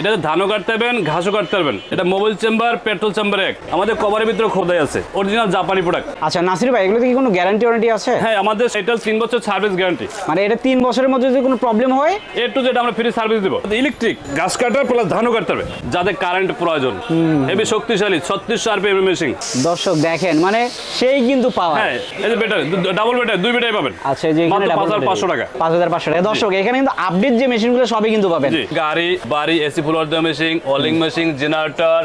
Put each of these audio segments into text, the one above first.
এটা ধানও কাটতে পারবেন ঘাসও কাটতে পারবেন। এটা মোবাইল চেম্বার পেট্রোল চেম্বার এক। আমাদের কভারের ভিতরে খোদাই আছে। অরিজিনাল জাপানি প্রোডাক্ট আচ্ছা নাসির ভাই এগুলোতে কি কোনো গ্যারান্টি ওয়ারেন্টি আছে? হ্যাঁ আমাদের এটা তিন বছর সার্ভিস গ্যারান্টি মানে এটা তিন বছরের মধ্যে যদি কোনো প্রবলেম হয়? এ টু যেটা আমরা ফ্রি সার্ভিস দেবো। ইলেকট্রিক ঘাস কাটার প্লাস ধানও কাটতে হবে। যাদের কারেন্ট প্রয়োজন। হেভি শক্তিশালী ছত্রিশশো আরপিএম মেশিন দর্শক দেখেন মানে সেই কিন্তু পাওয়া। হ্যাঁ এই যে বেটার ডাবল বেটার দুই বেটাই পাবেন। আচ্ছা এই যে এখানে পাঁচ হাজার পাঁচশো টাকা। পাঁচ হাজার পাঁচশো টাকা। দর্শক এখানে কিন্তু আপডেট যে মেশিনগুলো সবই কিন্তু পাবেন। গাড়ি বাড়ি AC machine welding machine generator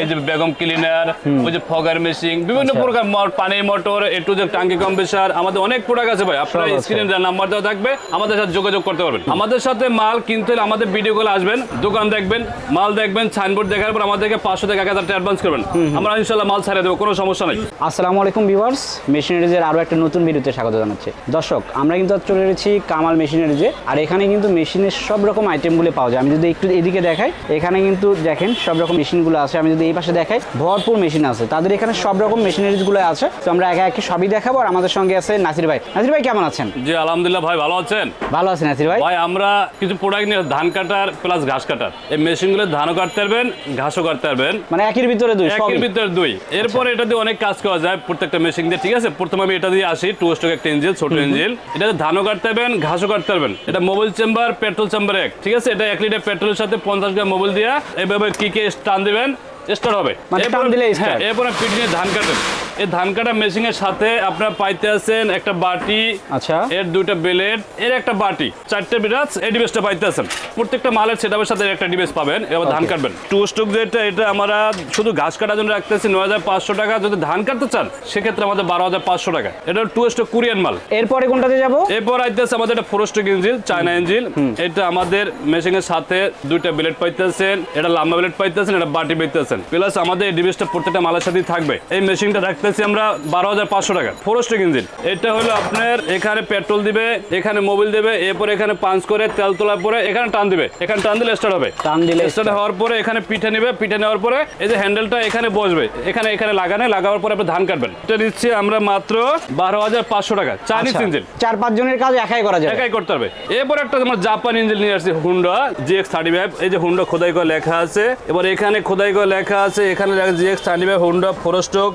এই যে বেগম ক্লিনার ওই যে ফগার মেশিন বিভিন্ন আচ্ছা। প্রকার পানির মোটর যে টাঙ্কি কম্প্রেসার আমাদের অনেক প্রোডাক্ট আছে ভাই। আপনার স্ক্রিনে নাম্বার দেওয়া থাকবে আমাদের সাথে যোগাযোগ করতে পারবেন। আমাদের সাথে মাল কিনতে হলে আমাদের ভিডিও কলে আসবেন দোকান দেখবেন মাল দেখবেন সাইনবোর্ড দেখার পর আমাদেরকে পাঁচশো থেকে এক হাজার অ্যাডভান্স করবেন। আমরা ইনশাল্লাহ মাল ছাড়িয়ে দেবো কোনো সমস্যা নেই। আসসালামু আলাইকুম ভিউয়ার্স মেশিনারিজের আরও একটা নতুন ভিডিওতে স্বাগত জানাচ্ছি। দর্শক আমরা কিন্তু চলে এসেছি কামাল মেশিনারিজে আর এখানে কিন্তু মেশিনের সব রকম আইটেমগুলো পাওয়া যায়। আমি যদি একটু এদিকে দেখাই। এখানে কিন্তু দেখেন সব রকম মেশিনগুলো আছে। আমি যদি এই পাশে দেখাই ভরপুর মেশিন আছে। তাদের এখানে সব রকম মেশিনারিজগুলো আছে। তো আমরা একে একে সবই দেখাবো। আর আমাদের সঙ্গে আছে নাসির ভাই। নাসির ভাই কেমন আছেন? জি আলহামদুলিল্লাহ ভাই ভালো আছেন? ভালো আছেন নাসির ভাই। ভাই আমরা কিছু প্রোডাক্ট নিয়ে ধান কাটার প্লাস ঘাস কাটার। এই মেশিনগুলো ধানও কাটতে পারবেন ঘাসও কাটতে পারবেন। মানে একের ভিতরে দুই একের ভিতরে দুই। এরপরে এটা দিয়ে অনেক কাজ করা যায় প্রত্যেকটা মেশিন দিয়ে ঠিক আছে? প্রথমে আমি এটা দিয়ে আসি টু স্টক একটা ইঞ্জিল ছোট ইঞ্জিল এটা ধানও কাটতে পারবেন ঘাসও কাটতে পারবেন। এটা মোবাইল চেম্বার পেট্রোল চেম্বার এক ঠিক আছে? এটা এক লিটার পেট্রোলের সাথে পঞ্চাশ গ্রাম মোবাইল দিয়ে এভাবে কি কে টান দিবেন? স্টার্ট হবে। মানে এরপরে- হ্যাঁ নিয়ে ধান কাটেন এই ধান কাটা মেশিন এর সাথে আপনার পাইতে আছেন একটা বাটি আচ্ছা। এর দুইটা বেলেট এর একটা বাটি চারটে বিরাজ এই ডিভাইসটা পাইতে আছেন। প্রত্যেকটা মালের সেটআপের সাথে একটা ডিভাইস পাবেন এবার ধান কাটবেন। টু স্টক যেটা এটা আমরা শুধু ঘাস কাটার জন্য রাখতেছি নয় হাজার পাঁচশো টাকা। যদি ধান কাটতে চান সেক্ষেত্রে আমাদের বারো হাজার পাঁচশো টাকা। এটা টু স্টক কোরিয়ান মাল। এরপরে কোনটাতে যাব? এরপর আইতেছে আমাদের একটা four stroke engine China engine এটা আমাদের মেশিন এর সাথে দুইটা ব্লেড পাইতেছেন এটা লম্বা ব্লেড পাইতেছেন এটা বাটি পাইতেছেন। প্লাস আমাদের এই ডিভাইসটা প্রত্যেকটা মালের সাথেই থাকবে। এই মেশিনটা রাখতেছি আমরা বারো হাজার পাঁচশো টাকা। Four stroke engine. এটা হলো আপনার এখানে পেট্রোল দিবে এখানে মোবিল দেবে এরপর এখানে পাঞ্চ করে তেল তোলার পরে এখানে টান দিবে। এখানে টান দিলে স্টার্ট হবে। টান দিলে স্টার্ট হওয়ার পরে এখানে পিঠে নেবে পিঠে নেওয়ার পরে এই যে হ্যান্ডেলটা এখানে বসবে। এখানে এখানে লাগানে লাগাবার পরে আপনি ধান কাটবেন। এটা দিচ্ছি আমরা মাত্র বারো হাজার পাঁচশো টাকা। চাইনিজ ইঞ্জিন চার পাঁচ জনের কাজ একাই করা যায় একাই করতে হবে। এরপর একটা আমরা জাপান ইঞ্জিন নিয়ে আসছি Honda G X thirty five এই যে হুন্ডা খোদাই করে লেখা আছে। এবার এখানে খোদাই করে লেখা আছে এখানে GX thirty five Honda four stroke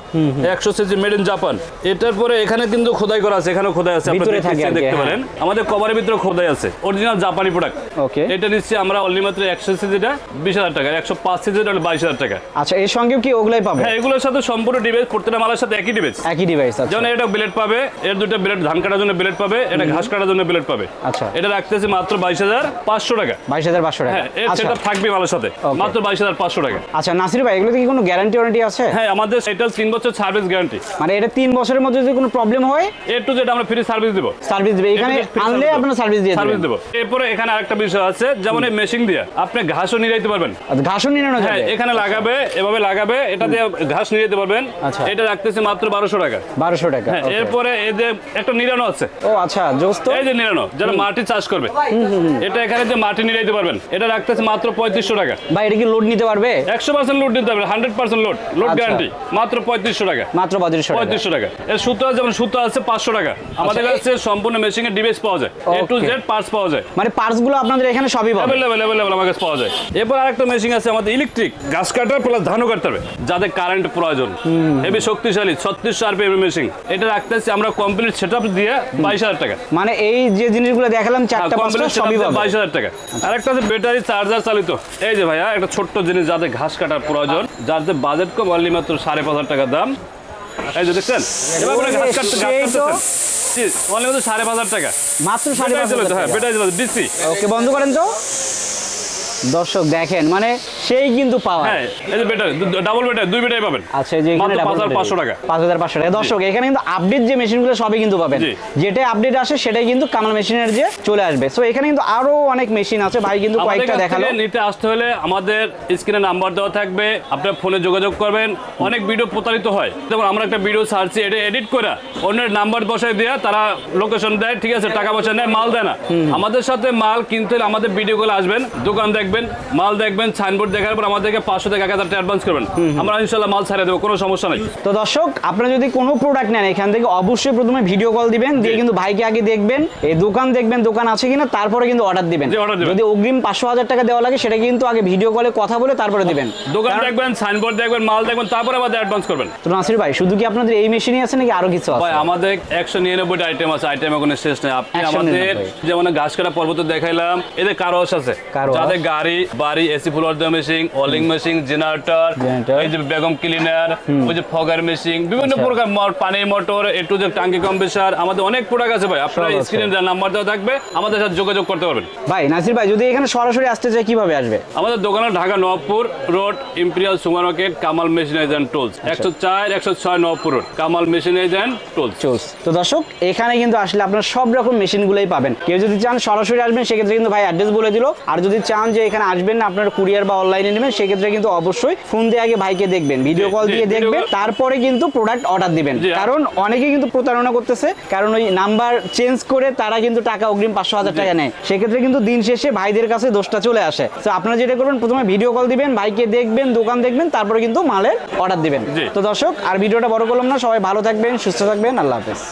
একশো সিসি মেড ইন জাপান এটার পরে এখানে কিন্তু খোদাই করা আছে এখানেও খোদাই আছে ভিতরে থাকে দেখতে হ্যাঁ। পারেন। আমাদের কভারের ভিতরে খোদাই আছে অরিজিনাল জাপানি প্রোডাক্ট ওকে। এটা নিচ্ছি আমরা অনলি মাত্র একশো সিজিটা বিশ হাজার টাকা একশো পাঁচ সিজিটা বাইশ হাজার টাকা। আচ্ছা এর সঙ্গেও কি ওগুলাই পাবে? হ্যাঁ এগুলোর সাথে সম্পূর্ণ ডিভাইস প্রত্যেকটা মালের সাথে একই ডিভাইস একই ডিভাইস আছে যেমন এটা ব্লেড পাবে এর দুটো ব্লেড ধান কাটার জন্য ব্লেড পাবে এটা ঘাস কাটার জন্য ব্লেড পাবে। আচ্ছা। এটা রাখতেছি মাত্র বাইশ হাজার পাঁচশো টাকা। বাইশ হাজার পাঁচশো টাকা। হ্যাঁ এর আচ্ছা। সেটা থাকবে মালের সাথে মাত্র বাইশ হাজার পাঁচশো টাকা। আচ্ছা নাসির ভাই এগুলোতে কি কোনো গ্যারান্টি ওয়ারেন্টি আছে? হ্যাঁ আমাদের এটা তিন বছর সার্ভিস গ্যারান্টি মানে এটা তিন বছরের মধ্যে যদি কোনো প্রবলেম হয় এর টু যেটা আমরা ফ্রি সার্ভিস দেবো। সার্ভিস দেবে। এখানে আনলে আপনার সার্ভিস দিয়ে সার্ভিস দেবো। এরপরে এখানে আরেকটা বিষয় আছে যেমন এই মেশিন দিয়ে আপনি ঘাসও নিয়ে যেতে পারবেন। আচ্ছা, ঘাসও নিয়ে নেওয়া হ্যাঁ যাবে এখানে লাগাবে এভাবে লাগাবে এটা দিয়ে ঘাস নিয়ে যেতে পারবেন। আচ্ছা। এটা রাখতেছি মাত্র বারোশো টাকা। বারোশো টাকা হ্যাঁ. এরপরে এই যে একটা নিরানো আছে। ও আচ্ছা জোস্ত। এই যে নিরানো যারা মাটি চাষ করবে। এটা এখানে যে মাটি নিয়ে যেতে পারবেন। এটা রাখতেছে মাত্র পঁয়ত্রিশশো টাকা। ভাই এটা কি লোড নিতে পারবে? একশো পার্সেন্ট লোড নিতে পারবে hundred percent load load. Guarantee মাত্র পঁয়ত্রিশশো টাকা। মাত্র পঁয়ত্রিশশো টাকা। পঁয়ত্রিশশো টাকা। এর সুতো যেমন সুতো আছে পাঁচশো টাকা। আমাদের আচ্ছা, কাছে সম্পূর্ণ ডিভাইস পাওয়া যায়। এ টু জেড পার্টস পাওয়া যায়। মানে পার্টসগুলো আপনাদের এখানে সবই পাবে অ্যাভেলেবেল অ্যাভেলেবেল আমার কাছে পাওয়া যায়। এরপর আরেকটা আছে আমাদের ইলেকট্রিক কাটার প্লাস ধানও কাটতে হবে যাদের কারেন্ট প্রয়োজন। হেভি শক্তিশালী আরপিএম এটা রাখতেছি আমরা কমপ্লিট দিয়ে বাইশ হাজার টাকা। মানে এই যে জিনিসগুলো দেখালাম চারটা পাঁচটা সবই পাবে বাইশ হাজার টাকা। আরেকটা আছে ব্যাটারি চার্জার চালিত। এই যে ভাইয়া একটা ছোট্ট জিনিস যাদের ঘাস কাটার প্রয়োজন যাদের বাজেট কম অনলি মাত্র সাড়ে পাঁচ হাজার টাকা দাম। এই যে দেখছেন? এবার করে ঘাস কাটতে ঘাস সেই তো। কাটতেছেন। অনলি মাত্র সাড়ে পাঁচ হাজার টাকা। মাত্র সাড়ে পাঁচ হাজার হ্যাঁ বেটাই দিচ্ছি ওকে বন্ধ করেন তো। দর্শক দেখেন মানে সেই কিন্তু পাওয়া হ্যাঁ এই যে ব্যাটারি ডাবল ব্যাটারি দুই ব্যাটারি পাবেন। আচ্ছা যে এখানে মাত্র পাঁচ হাজার পাঁচশো টাকা। পাঁচ হাজার পাঁচশো টাকা। দর্শক এখানে কিন্তু আপডেট যে মেশিনগুলো সবই কিন্তু পাবেন। জি। যেটাই আপডেট আসে সেটাই কিন্তু কামাল মেশিনের যে চলে আসবে। সো এখানে কিন্তু আরও অনেক মেশিন আছে। ভাই কিন্তু কয়েকটা দেখাল। নিতে আসতে হলে আমাদের স্ক্রিনে নাম্বার দেওয়া থাকবে। আপনার ফোনে যোগাযোগ করবেন। অনেক ভিডিও প্রতারিত হয়। যেমন আমরা একটা ভিডিও ছাড়ছি এটা এডিট করে অন্যের নাম্বার বসায় দিয়ে তারা লোকেশন দেয় ঠিক আছে টাকা পয়সা নেয় মাল দেয় না। আমাদের সাথে মাল কিনতে হলে আমাদের ভিডিও গুলো আসবেন দোকান দেখবেন মাল দেখবেন সাইনবোর্ড দেখার পর আমাদেরকে পাঁচশো থেকে এক হাজার টাকা অ্যাডভান্স করবেন। আমরা ইনশাল্লাহ মাল ছাড়িয়ে দেবো কোনো সমস্যা নেই। তো দর্শক আপনারা যদি কোনো প্রোডাক্ট নেন এখান থেকে অবশ্যই প্রথমে ভিডিও কল দিবেন দিয়ে কিন্তু ভাইকে আগে দেখবেন এই দোকান দেখবেন দোকান আছে কিনা তারপরে কিন্তু অর্ডার দিবেন। যদি অগ্রিম পাঁচশো হাজার টাকা দেওয়া লাগে সেটা কিন্তু আগে ভিডিও কলে কথা বলে তারপরে দিবেন। দোকান দেখবেন সাইনবোর্ড দেখবেন মাল দেখবেন তারপরে আমাদের অ্যাডভান্স করবেন। তো নাসির ভাই শুধু কি আপনাদের এই মেশিনই আছে নাকি আরও কিছু আছে? ভাই আমাদের একশো নিরানব্বইটা আইটেম আছে আইটেম কোনো শেষ নেই। আপনি আমাদের যেমন ঘাস কাটা পর্বত দেখাইলাম এদের কারও আছে। যাদের গাড়ি বাড়ি এসি ফুলার দেওয়া মেশিন ওয়ালিং মেশিন জেনারেটর এই যে বেগম ক্লিনার ওই যে ফগার মেশিন বিভিন্ন আচ্ছা। প্রকার পানির মোটর একটু যে টাঙ্কি কম্প্রেসার আমাদের অনেক প্রোডাক্ট আছে ভাই। আপনারা। স্ক্রিনে নাম্বার দেওয়া থাকবে আমাদের সাথে যোগাযোগ করতে পারবেন। ভাই নাসির ভাই যদি এখানে সরাসরি আসতে কীভাবে আসবে? আমাদের দোকানে Dhaka Nawabpur road imperial super market Kamal machine agent tools আচ্ছা। একশো চার একশো ছয় Nawabpur road Kamal machine agent tools তো দর্শক এখানে কিন্তু আসলে আপনার সব রকম মেশিনগুলোই পাবেন। কেউ যদি চান সরাসরি আসবেন সেক্ষেত্রে কিন্তু ভাই অ্যাড্রেস বলে দিল। আর যদি চান যে এখানে আসবেন না আপনার কুরিয়ার বা অনলাইনে নেবেন সেক্ষেত্রে কিন্তু অবশ্যই ফোন দিয়ে আগে ভাইকে দেখবেন ভিডিও কল দিয়ে দেখবেন তারপরে কিন্তু প্রোডাক্ট অর্ডার দিবেন। কারণ অনেকেই কিন্তু প্রতারণা করতেছে কারণ ওই নাম্বার চেঞ্জ করে তারা কিন্তু টাকা অগ্রিম পাঁচশো হাজার টাকা নেয়। সেক্ষেত্রে কিন্তু দিন শেষে ভাইদের কাছে দোষটা চলে আসে। তো আপনারা যেটা করবেন প্রথমে ভিডিও কল দিবেন ভাইকে দেখবেন দোকান দেখবেন তারপরে কিন্তু মালের অর্ডার দিবেন। তো দর্শক আর ভিডিওটা বড় করলাম না সবাই ভালো থাকবেন সুস্থ থাকবেন আল্লাহ হাফেজ।